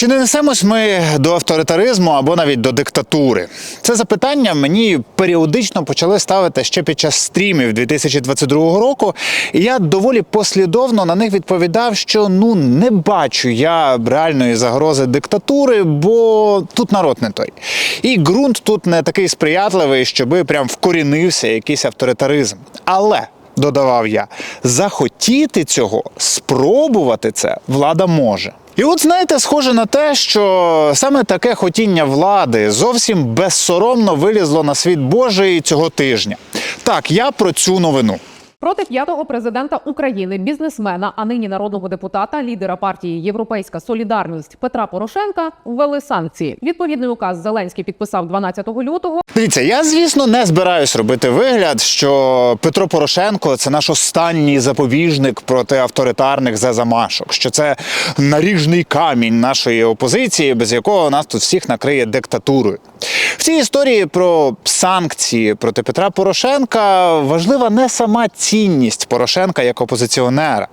Чи не несемось ми до авторитаризму або навіть до диктатури? Це запитання мені періодично почали ставити ще під час стрімів 2022 року, і я доволі послідовно на них відповідав, що ну не бачу я реальної загрози диктатури, бо тут народ не той. І ґрунт тут не такий сприятливий, щоби прям вкорінився якийсь авторитаризм. Але додавав я, захотіти цього, спробувати це влада може. І от знаєте, схоже на те, що саме таке хотіння влади зовсім безсоромно вилізло на світ Божий цього тижня. Так, я про цю новину. Проти п'ятого президента України, бізнесмена, а нині народного депутата, лідера партії Європейська Солідарність Петра Порошенка ввели санкції. Відповідний указ Зеленський підписав 12 лютого. Дивіться, я звісно не збираюсь робити вигляд, що Петро Порошенко це наш останній запобіжник проти авторитарних зазамашок, що це наріжний камінь нашої опозиції, без якого нас тут всіх накриє диктатурою. В цій історії про санкції проти Петра Порошенка важлива не сама цінність Порошенка як опозиціонера.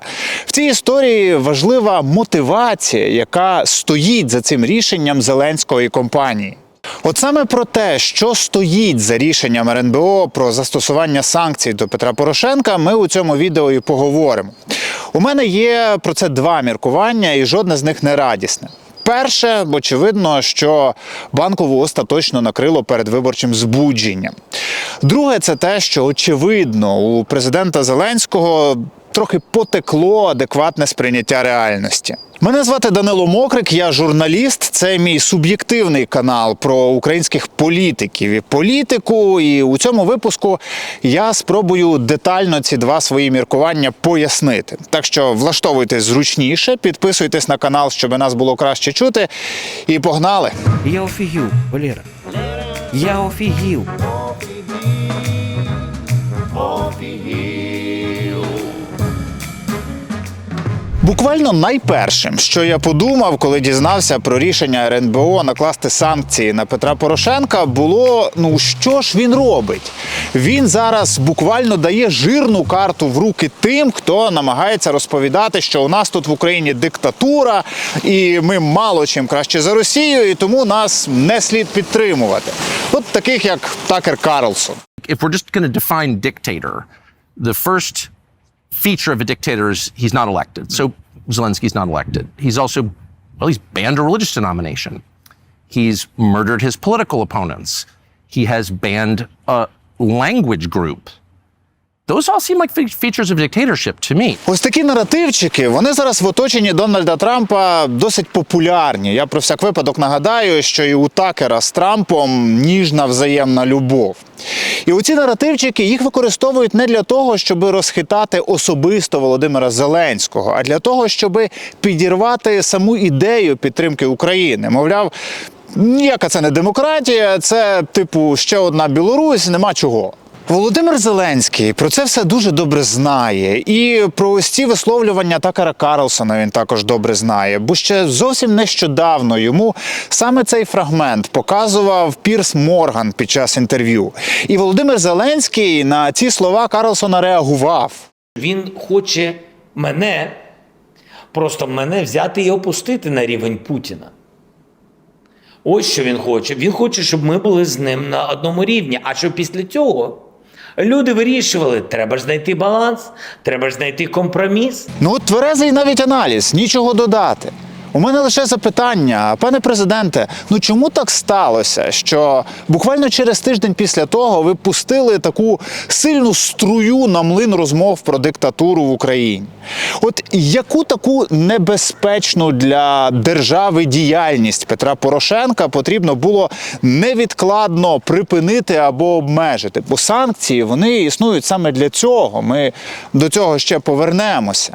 В цій історії важлива мотивація, яка стоїть за цим рішенням Зеленської компанії. От саме про те, що стоїть за рішенням РНБО про застосування санкцій до Петра Порошенка, ми у цьому відео і поговоримо. У мене є про це два міркування, і жодне з них не радісне. Перше, очевидно, що банкову остаточно накрило передвиборчим збудженням. Друге, це те, що очевидно у президента Зеленського трохи потекло адекватне сприйняття реальності. Мене звати Данило Мокрик, я журналіст. Це мій суб'єктивний канал про українських політиків і політику. І у цьому випуску я спробую детально ці два свої міркування пояснити. Так що влаштовуйтесь зручніше, підписуйтесь на канал, щоб нас було краще чути. І погнали! Я офігів, Валера. Я офігів. Буквально найпершим, що я подумав, коли дізнався про рішення РНБО накласти санкції на Петра Порошенка, було ну що ж він робить? Він зараз буквально дає жирну карту в руки тим, хто намагається розповідати, що у нас тут в Україні диктатура, і ми мало чим краще за Росію, і тому нас не слід підтримувати. От таких як Такер Карлсон. if we're just going define dictator, the first feature of a dictator is he's not elected. So Zelensky's not elected. He's also, well, he's banned a religious denomination. He's murdered his political opponents. He has banned a language group. Those all seem like features of dictatorship to me. Ось такі наративчики, вони зараз в оточенні Дональда Трампа досить популярні. Я про всяк випадок нагадаю, що і у Такера з Трампом ніжна взаємна любов. І оці наративчики їх використовують не для того, щоб розхитати особисто Володимира Зеленського, а для того, щоб підірвати саму ідею підтримки України. Мовляв, ніяка це не демократія, це типу ще одна Білорусь, нема чого. Володимир Зеленський про це все дуже добре знає, і про ось ці висловлювання Такара Карлсона він також добре знає. Бо ще зовсім нещодавно йому саме цей фрагмент показував Пірс Морган під час інтерв'ю. І Володимир Зеленський на ці слова Карлсона реагував. Він хоче мене, просто мене взяти і опустити на рівень Путіна. Ось що він хоче. Він хоче, щоб ми були з ним на одному рівні. А щоб після цього люди вирішували, треба ж знайти баланс, треба ж знайти компроміс. Ну тверезий навіть аналіз, нічого додати. У мене лише запитання, пане президенте, ну чому так сталося, що буквально через тиждень після того ви пустили таку сильну струю на млин розмов про диктатуру в Україні? От яку таку небезпечну для держави діяльність Петра Порошенка потрібно було невідкладно припинити або обмежити? Бо санкції вони існують саме для цього. Ми до цього ще повернемося.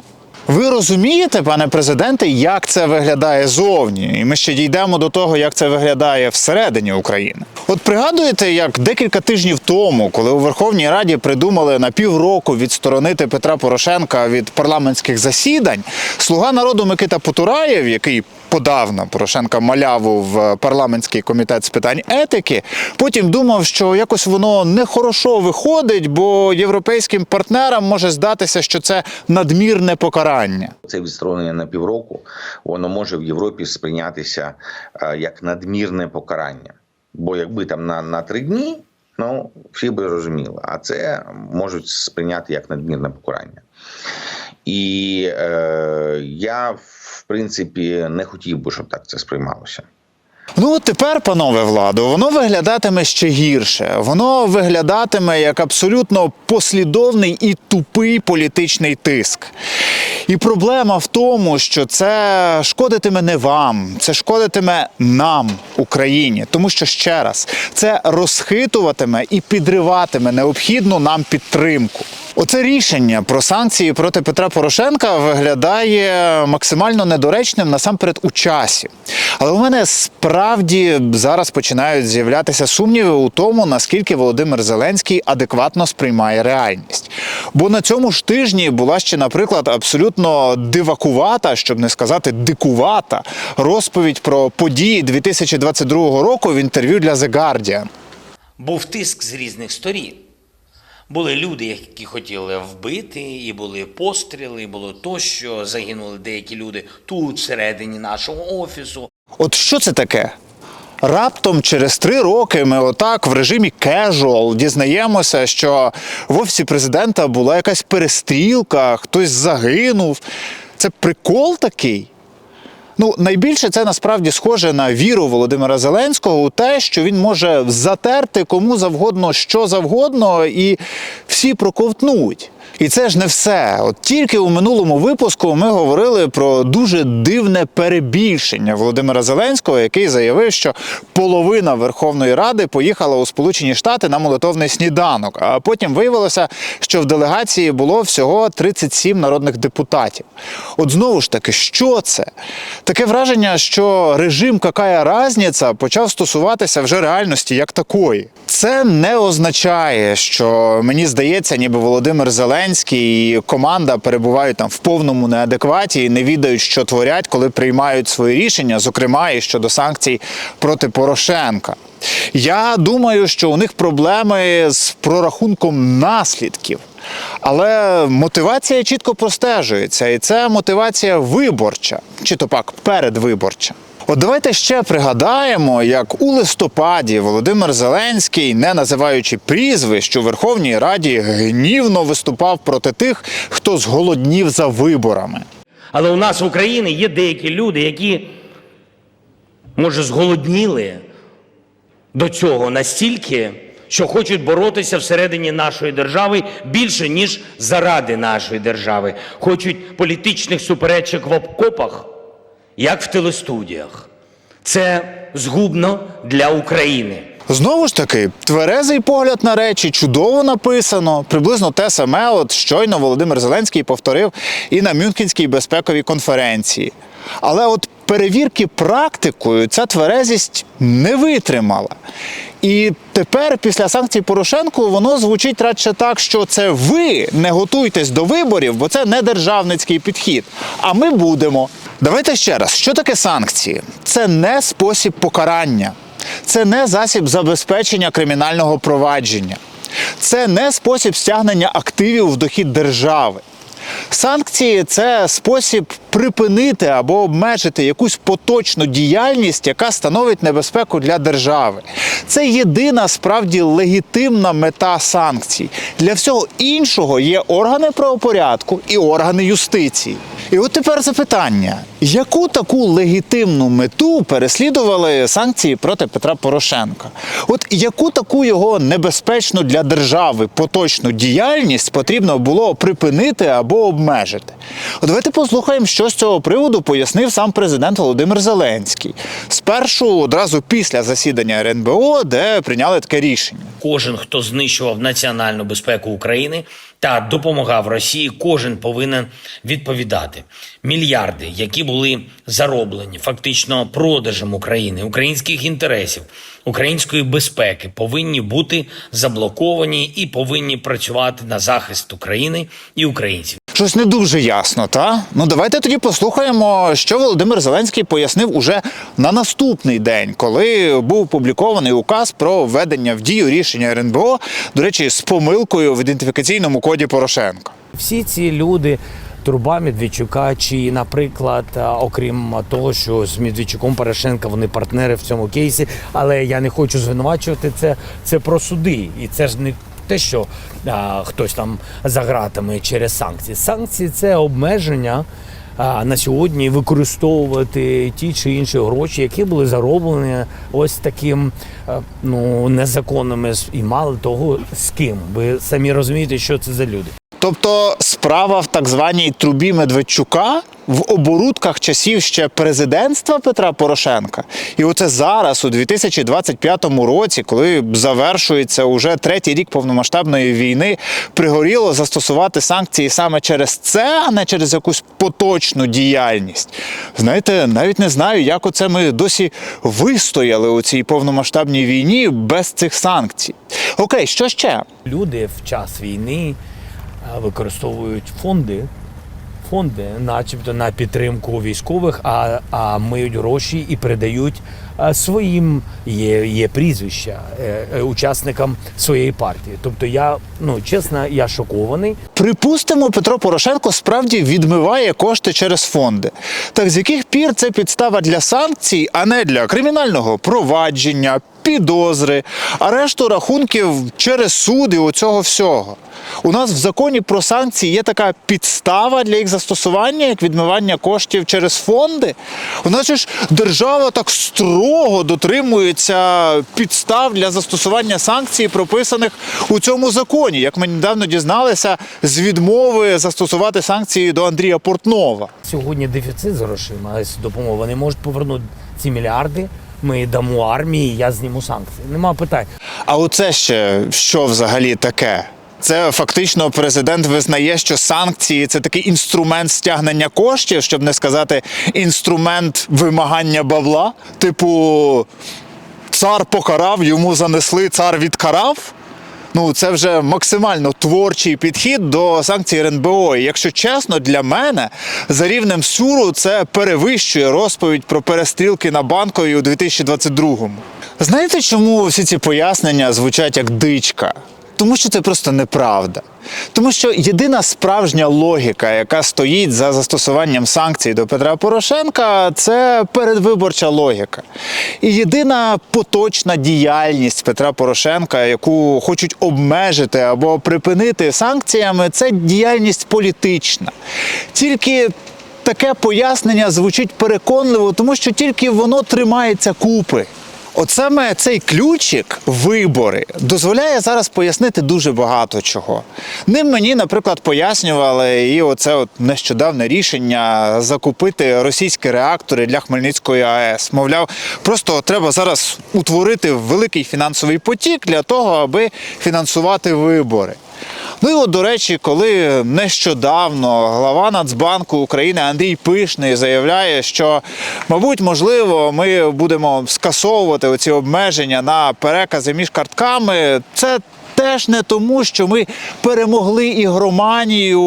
Ви розумієте, пане президенте, як це виглядає зовні? І ми ще дійдемо до того, як це виглядає всередині України. От пригадуєте, як декілька тижнів тому, коли у Верховній Раді придумали на півроку відсторонити Петра Порошенка від парламентських засідань, слуга народу Микита Потураєв, який подав на Порошенка маляву в парламентський комітет з питань етики. Потім думав, що якось воно нехорошо виходить, бо європейським партнерам може здатися, що це надмірне покарання. Це відсторонення на півроку, воно може в Європі сприйнятися е, як надмірне покарання. Бо якби там на, на три дні, ну всі би розуміли, а це можуть сприйняти як надмірне покарання. І е, я, принципі, не хотів би, щоб так це сприймалося. Ну от тепер, панове владу, воно виглядатиме ще гірше. Воно виглядатиме як абсолютно послідовний і тупий політичний тиск. І проблема в тому, що це шкодитиме не вам, це шкодитиме нам, Україні. Тому що ще раз це розхитуватиме і підриватиме необхідну нам підтримку. Оце рішення про санкції проти Петра Порошенка виглядає максимально недоречним насамперед у часі. Але у мене справді зараз починають з'являтися сумніви у тому, наскільки Володимир Зеленський адекватно сприймає реальність. Бо на цьому ж тижні була ще, наприклад, абсолютно дивакувата, щоб не сказати дикувата, розповідь про події 2022 року в інтерв'ю для The Guardian. Був тиск з різних сторін. Були люди, які хотіли вбити, і були постріли, і було тощо. Загинули деякі люди тут, всередині нашого офісу. От що це таке? Раптом через три роки ми отак в режимі casual дізнаємося, що в офісі президента була якась перестрілка, хтось загинув. Це прикол такий. Ну, найбільше це насправді схоже на віру Володимира Зеленського у те, що він може затерти кому завгодно що завгодно, і всі проковтнуть. І це ж не все. От тільки у минулому випуску ми говорили про дуже дивне перебільшення Володимира Зеленського, який заявив, що половина Верховної Ради поїхала у Сполучені Штати на молитовний сніданок. А потім виявилося, що в делегації було всього 37 народних депутатів. От знову ж таки, що це? Таке враження, що режим какая разниця почав стосуватися вже реальності як такої. Це не означає, що мені здається, ніби Володимир Зеленський і команда перебувають там в повному неадекваті і не відають, що творять, коли приймають свої рішення, зокрема і щодо санкцій проти Порошенка. Я думаю, що у них проблеми з прорахунком наслідків. Але мотивація чітко простежується, і це мотивація виборча, чи то пак передвиборча. От давайте ще пригадаємо, як у листопаді Володимир Зеленський, не називаючи прізвищ, у Верховній Раді гнівно виступав проти тих, хто зголоднів за виборами. Але у нас в Україні є деякі люди, які, може, зголодніли до цього настільки, що хочуть боротися всередині нашої держави більше, ніж заради нашої держави. Хочуть політичних суперечок в обкопах, як в телестудіях. Це згубно для України. Знову ж таки, тверезий погляд на речі, чудово написано. Приблизно те саме, от щойно Володимир Зеленський повторив і на Мюнхенській безпековій конференції. Але от перевірки практикою ця тверезість не витримала. І тепер, після санкцій Порошенку, воно звучить радше так, що це ви не готуйтесь до виборів, бо це не державницький підхід. А ми будемо. Давайте ще раз, що таке санкції? Це не спосіб покарання. Це не засіб забезпечення кримінального провадження, це не спосіб стягнення активів в дохід держави. Санкції це спосіб припинити або обмежити якусь поточну діяльність, яка становить небезпеку для держави. Це єдина справді легітимна мета санкцій. Для всього іншого є органи правопорядку і органи юстиції. І от тепер запитання: яку таку легітимну мету переслідували санкції проти Петра Порошенка? От яку таку його небезпечну для держави поточну діяльність потрібно було припинити або обмежити? От давайте послухаємо, що з цього приводу пояснив сам президент Володимир Зеленський. Спершу одразу після засідання РНБО, де прийняли таке рішення. Кожен, хто знищував національну безпеку України та допомагав Росії, кожен повинен відповідати. Мільярди, які були зароблені фактично продажем України, українських інтересів, української безпеки, повинні бути заблоковані і повинні працювати на захист України і українців. Щось не дуже ясно, та? Ну давайте тоді послухаємо, що Володимир Зеленський пояснив уже на наступний день, коли був опублікований указ про введення в дію рішення РНБО, до речі, з помилкою в ідентифікаційному коді Порошенка. Всі ці люди. Труба Медведчука, чи, наприклад, окрім того, що з Медведчуком Порошенка вони партнери в цьому кейсі, але я не хочу звинувачувати це. Це про суди, і це ж не те, що а, хтось там за ґратами через санкції. Санкції це обмеження а, на сьогодні використовувати ті чи інші гроші, які були зароблені ось таким а, ну незаконними і мало того з ким. Ви самі розумієте, що це за люди. Тобто справа в так званій трубі Медведчука в оборудках часів ще президентства Петра Порошенка. І оце зараз, у 2025 році, коли завершується уже третій рік повномасштабної війни, пригоріло застосувати санкції саме через це, а не через якусь поточну діяльність. Знаєте, навіть не знаю, як оце ми досі вистояли у цій повномасштабній війні без цих санкцій. Окей, що ще? Люди в час війни використовують фонди, фонди, начебто на підтримку військових, а, а миють гроші і передають е, своїм є, є прізвища е, е, учасникам своєї партії. Тобто я, ну чесно, я шокований. Припустимо, Петро Порошенко справді відмиває кошти через фонди. Так з яких пір це підстава для санкцій, а не для кримінального провадження, підозри, арешту рахунків через суди оцього всього? У нас в законі про санкції є така підстава для їх застосування, як відмивання коштів через фонди. У нас ж держава так строго дотримується підстав для застосування санкцій, прописаних у цьому законі. Як ми недавно дізналися з відмови застосувати санкції до Андрія Портнова. Сьогодні дефіцит з грошима з допомогою. Вони можуть повернути ці мільярди. Ми дамо армії, я зніму санкції. Нема питань. А оце ще що взагалі таке? Це фактично президент визнає, що санкції це такий інструмент стягнення коштів, щоб не сказати інструмент вимагання бабла. Типу, цар покарав, йому занесли, цар відкарав. Ну, це вже максимально творчий підхід до санкцій РНБО. І якщо чесно, для мене за рівнем сюру це перевищує розповідь про перестрілки на банковій у 2022-му. Знаєте, чому всі ці пояснення звучать як дичка? Тому що це просто неправда. Тому що єдина справжня логіка, яка стоїть за застосуванням санкцій до Петра Порошенка, це передвиборча логіка. І єдина поточна діяльність Петра Порошенка, яку хочуть обмежити або припинити санкціями, це діяльність політична. Тільки таке пояснення звучить переконливо, тому що тільки воно тримається купи. От саме цей ключик вибори дозволяє зараз пояснити дуже багато чого. Ним мені, наприклад, пояснювали і оце от нещодавне рішення закупити російські реактори для Хмельницької АЕС. Мовляв, просто треба зараз утворити великий фінансовий потік для того, аби фінансувати вибори. Ну і от, до речі, коли нещодавно глава Нацбанку України Андрій Пишний заявляє, що, мабуть, можливо, ми будемо скасовувати оці обмеження на перекази між картками, це теж не тому, що ми перемогли ігроманію,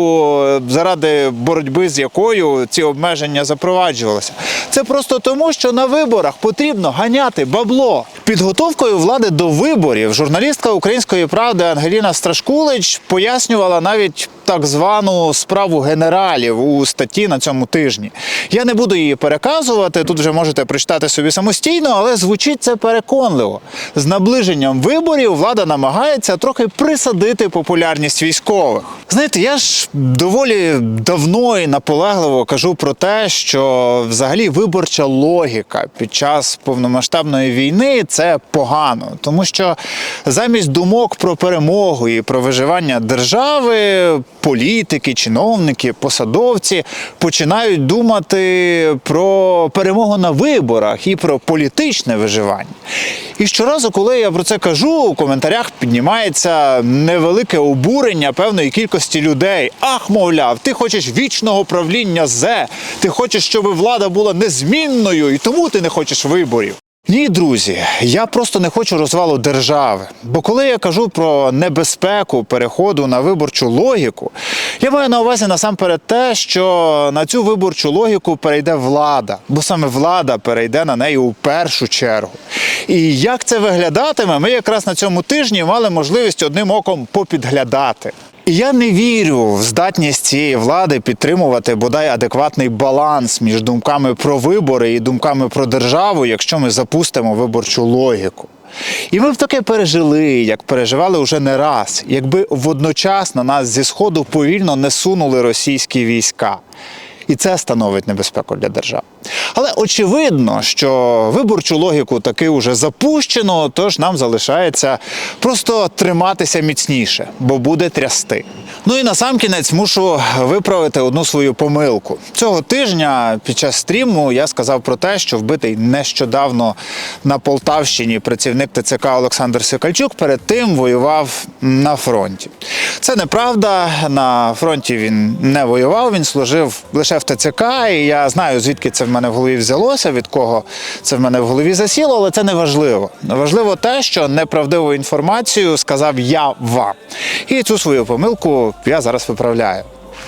заради боротьби з якою ці обмеження запроваджувалися. Це просто тому, що на виборах потрібно ганяти бабло. Підготовкою влади до виборів журналістка української правди Ангеліна Страшкулич пояснювала навіть так звану справу генералів у статті на цьому тижні. Я не буду її переказувати. Тут вже можете прочитати собі самостійно, але звучить це переконливо. З наближенням виборів влада намагається трохи присадити популярність військових. Знаєте, я ж доволі давно і наполегливо кажу про те, що взагалі виборча логіка під час повномасштабної війни це погано, тому що замість думок про перемогу і про виживання держави, політики, чиновники, посадовці починають думати про перемогу на виборах і про політичне виживання. І щоразу, коли я про це кажу, у коментарях піднімається невелике обурення певної кількості людей. Ах, мовляв, ти хочеш вічного правління зе, ти хочеш, щоб влада була незмінною, і тому ти не хочеш виборів. Ні, друзі, я просто не хочу розвалу держави. Бо коли я кажу про небезпеку переходу на виборчу логіку, я маю на увазі насамперед те, що на цю виборчу логіку перейде влада, бо саме влада перейде на неї у першу чергу. І як це виглядатиме, ми якраз на цьому тижні мали можливість одним оком попідглядати. Я не вірю в здатність цієї влади підтримувати бодай адекватний баланс між думками про вибори і думками про державу, якщо ми запустимо виборчу логіку. І ми б таке пережили, як переживали вже не раз, якби водночас на нас зі сходу повільно не сунули російські війська. І це становить небезпеку для держави. Але очевидно, що виборчу логіку таки вже запущено, тож нам залишається просто триматися міцніше, бо буде трясти. Ну і насамкінець мушу виправити одну свою помилку. Цього тижня під час стріму я сказав про те, що вбитий нещодавно на Полтавщині працівник ТЦК Олександр Сикальчук перед тим воював на фронті. Це неправда. На фронті він не воював, він служив лише в ТЦК, і я знаю, звідки це в мене в голові взялося, від кого це в мене в голові засіло, але це не важливо. Важливо те, що неправдиву інформацію сказав я вам. І цю свою помилку я зараз виправляю.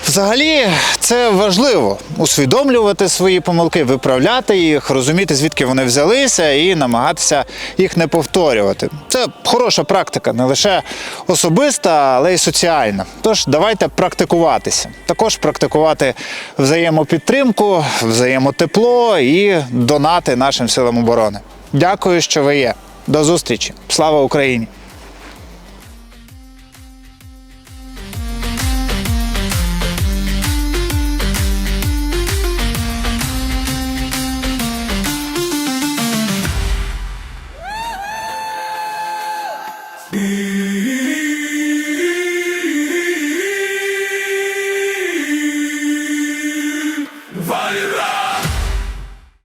Взагалі, це важливо усвідомлювати свої помилки, виправляти їх, розуміти, звідки вони взялися, і намагатися їх не повторювати. Це хороша практика, не лише особиста, але й соціальна. Тож давайте практикуватися. Також практикувати взаємопідтримку, взаємотепло і донати нашим силам оборони. Дякую, що ви є. До зустрічі. Слава Україні!